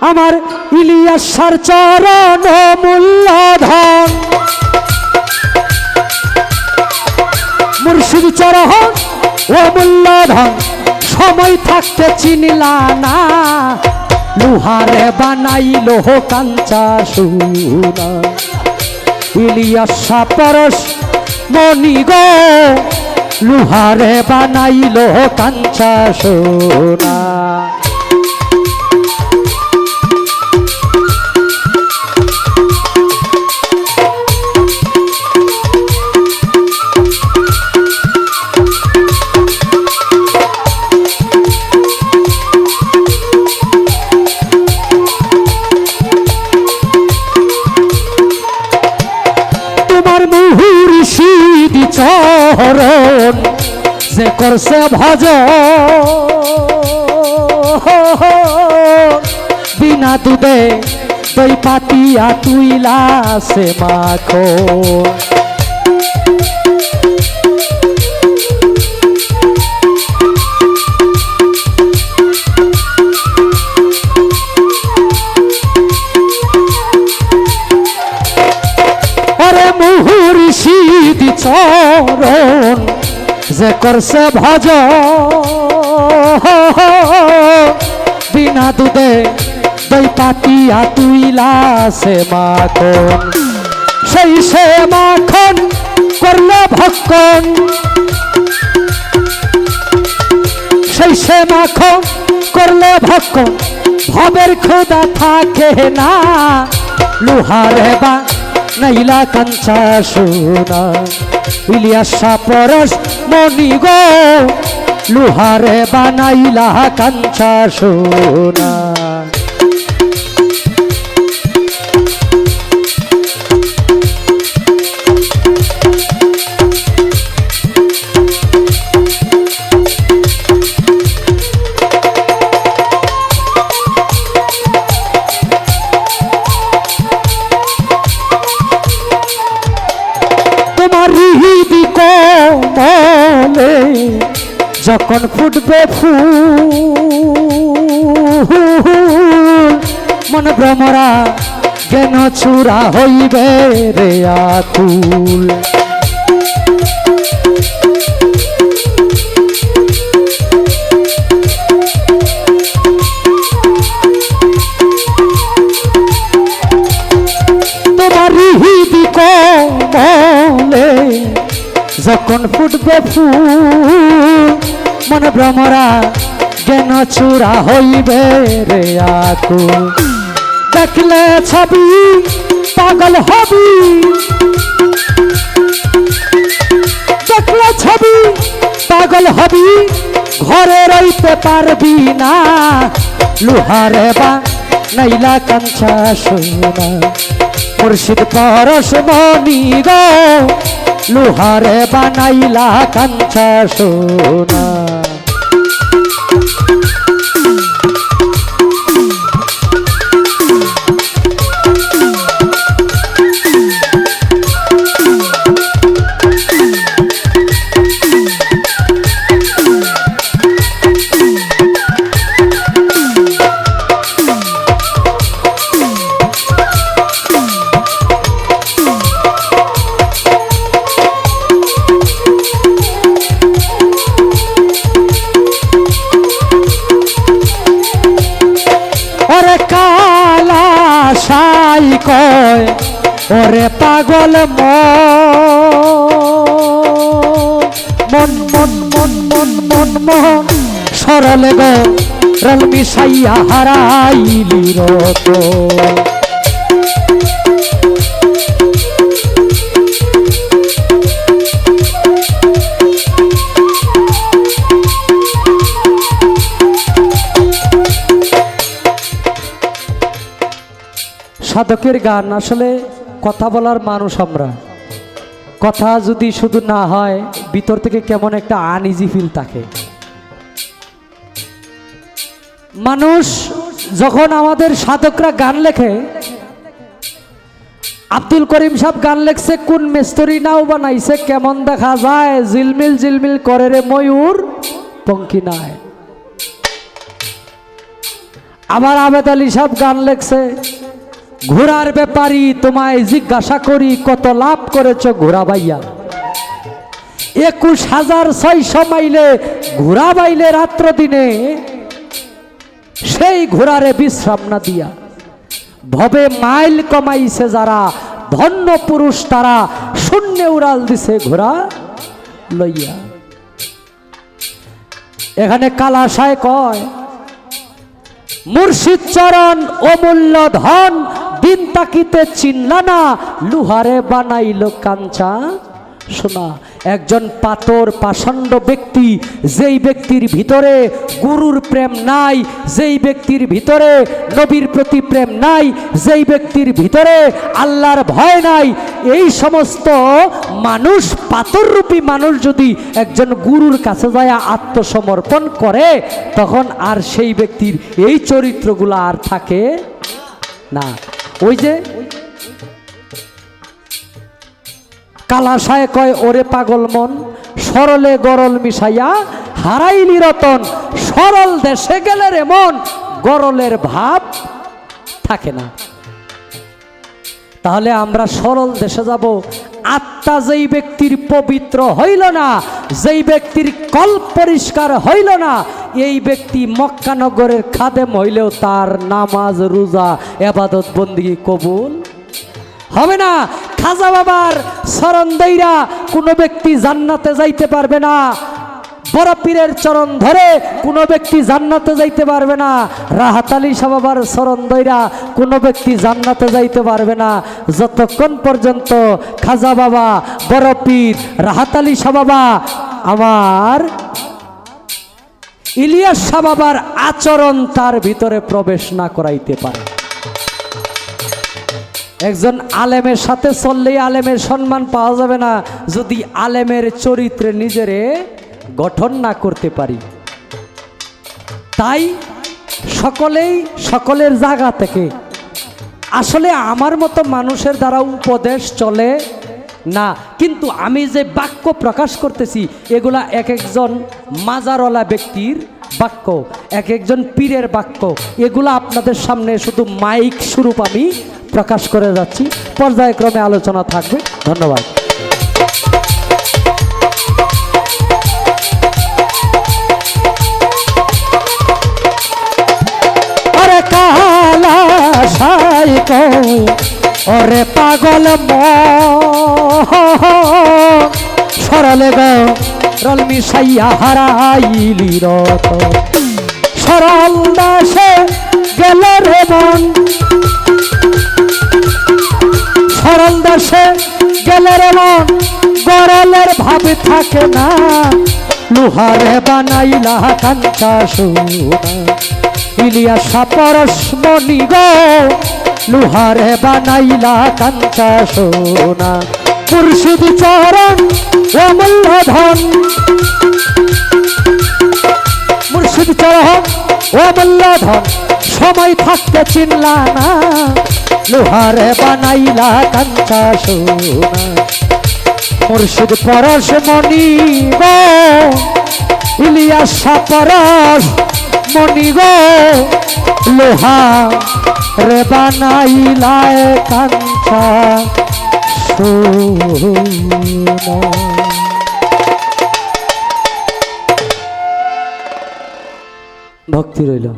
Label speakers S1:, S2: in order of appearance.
S1: আমার ইলিয়াসার চরণ মূল্যধন। মুর্শিদ চরণ ও মূল্যধন, সময় থাকতে চিনিলা না। লোহারে বানাইল কাঞ্চা সুনা। ইলিয়াসা পরশ মনি গো, লোহারে বানাইল কাঞ্চা সোনা। তোমার মুহুর শীত চরণ যে করছে ভজ বিনা দুধে দই পাতিয়া তুইলা সে মাখো যে করছে ভজ বিনা দুধে দই পাতিয়া তুইলা সে মাখন। সেই সে মাখন করলে ভক্ষণ। সেই সে মাখন করলে ভক্ষণ। ভবের খোদা থাকে না। লোহারে বা নাইলা কাঞ্চা সোনা। ইলিয়াসা পরশ মনি গো লোহারে বানাইলা কাঞ্চা সোনা। যখন ফুটবে ফুল মন ভ্রমরা জ্ঞান চূড়া হইবে রে আকুল। যখন ফুটবে ফুল মনে ভ্রমরা জ্ঞান চূড়া হইবে রে আকুল। দেখলে ছবি পাগল হবি। দেখলে ছবি পাগল হবি, ঘরে রইতে পারবি না। লোহারে বা নাইলা কাঞ্চা সোনা। মুর্শিদ পরশ মনি গো, লোহারে বানাইলা কাঞ্চা সোনা। ওরে পাগল মন মন মন মন মন মন, সরল গো রল মিশাইয়া হারাইলি রত। সাধকের গান আসলে কথা বলার মানুষ আমরা। কথা যদি শুধু না হয়, ভিতর থেকে কেমন একটা আনইজি ফিল থাকে। মানুষ যখন আমাদের সাধকরা গান লেখে, আব্দুল করিম সাহেব গান লেখছে, কোন মেস্তরি নাও বানাইছে, কেমন দেখা যায়? জিলমিল জিলমিল করে রে ময়ূর, পঙ্কি নাই। আবার আবেদ আলী সাহেব গান লেখছে ঘোড়ার ব্যাপারী তোমায় জিজ্ঞাসা করি, কত লাভ করেছ ঘোড়া বাইয়া একুশ হাজার ছয়শো মাইলে ঘোড়া বাইলে রাত্র দিনে সেই ঘোড়ারে বিশ্রাম না দিয়া। ভবে মাইল কমাইছে যারা, ধন্য পুরুষ তারা, শূন্য উড়াল দিছে ঘোড়া লইয়া। এখানে কালাশায় কয়, মুর্শিদ চরণ অমূল্য ধন দিন তাকিতে চিনলা না লুহারে বানাইল কাঞ্চা। শোনা, একজন পাতর পাষণ্ড ব্যক্তি, যেই ব্যক্তির ভিতরে গুরুর প্রেম নাই, যেই ব্যক্তির ভিতরে নবীর প্রতি প্রেম নাই, যেই ব্যক্তির ভিতরে আল্লাহর ভয় নাই, এই সমস্ত মানুষ পাতররূপী মানুষ যদি একজন গুরুর কাছে যায় আত্মসমর্পণ করে, তখন আর সেই ব্যক্তির এই চরিত্রগুলো আর থাকে না। ওই যে কালাশায় কয়, ওরে পাগল মন, সরলে গরল মিশাইয়া হারাইলি রতন সরল দেশে গেলে রে মন, গরলের ভাব থাকে না। তাহলে আমরা সরল দেশে যাব, আত্মা যেই ব্যক্তির পবিত্র হইল না, যেই ব্যক্তির কল পরিষ্কার হইল না এই ব্যক্তি মক্কানগরের খাদেম হইলেও তার নামাজ, রোজা, এবাদত বন্দিগি কবুল হবে না। খাজা বাবার চরণ দইরা কোনো ব্যক্তি জান্নাতে যাইতে পারবে না। বড় পীরের চরণ ধরে কোনো ব্যক্তি জান্নাতে যাইতে পারবে না। রাহাত আলী শাহ বাবার চরণ দইরা কোনো ব্যক্তি জান্নাতে যাইতে পারবে না। যতক্ষণ পর্যন্ত খাজা বাবা, বড় পীর, রাহাত আলী শাহ বাবা আমার ইলিয়াস বাবার আচরণ তার ভিতরে প্রবেশ না করাইতে পারে। একজন আলেমের সাথে চললেই আলেমের সম্মান পাওয়া যাবে না, যদি আলেমের চরিত্রে নিজেরে গঠন না করতে পারি। তাই সকলেই সকলের জায়গা থেকে। আসলে আমার মতো মানুষের দ্বারা উপদেশ চলে না, কিন্তু আমি যে বাক্য প্রকাশ করতেছি, এগুলা এক একজন মাজারওয়ালা ব্যক্তির বাক্য এক একজন পীরের বাক্য। এগুলা আপনাদের সামনে শুধু মাইক স্বরূপ আমি প্রকাশ করে যাচ্ছি। পর্যায়ক্রমে আলোচনা থাকবে। ধন্যবাদ। ওরে পাগল সরলে গ, রল মিশাইয়া হারাইলি রত। সরল দাসে গেল রে মন। সরল দাসে গেল রে মন। গরলের ভাব থাকে না। লোহারে বানাইলা কাঞ্চা সোনা ইলিয়াসা পরশমণি গো লোহারে বানাইলা কাঞ্চা সোনা। মুর্শিদ চরণ অমূল্য ধন মুর্শিদ চরণ অমূল্য ধন সময় থাকতে চিনলা না। লোহারে বানাইলা কাঞ্চা সোনা। মুর্শিদ পরশ মণি গো, ইলিয়াসা পরশ মণি গো। লোহা রে বানাইলায় কাঞ্চা ভক্তি রইল।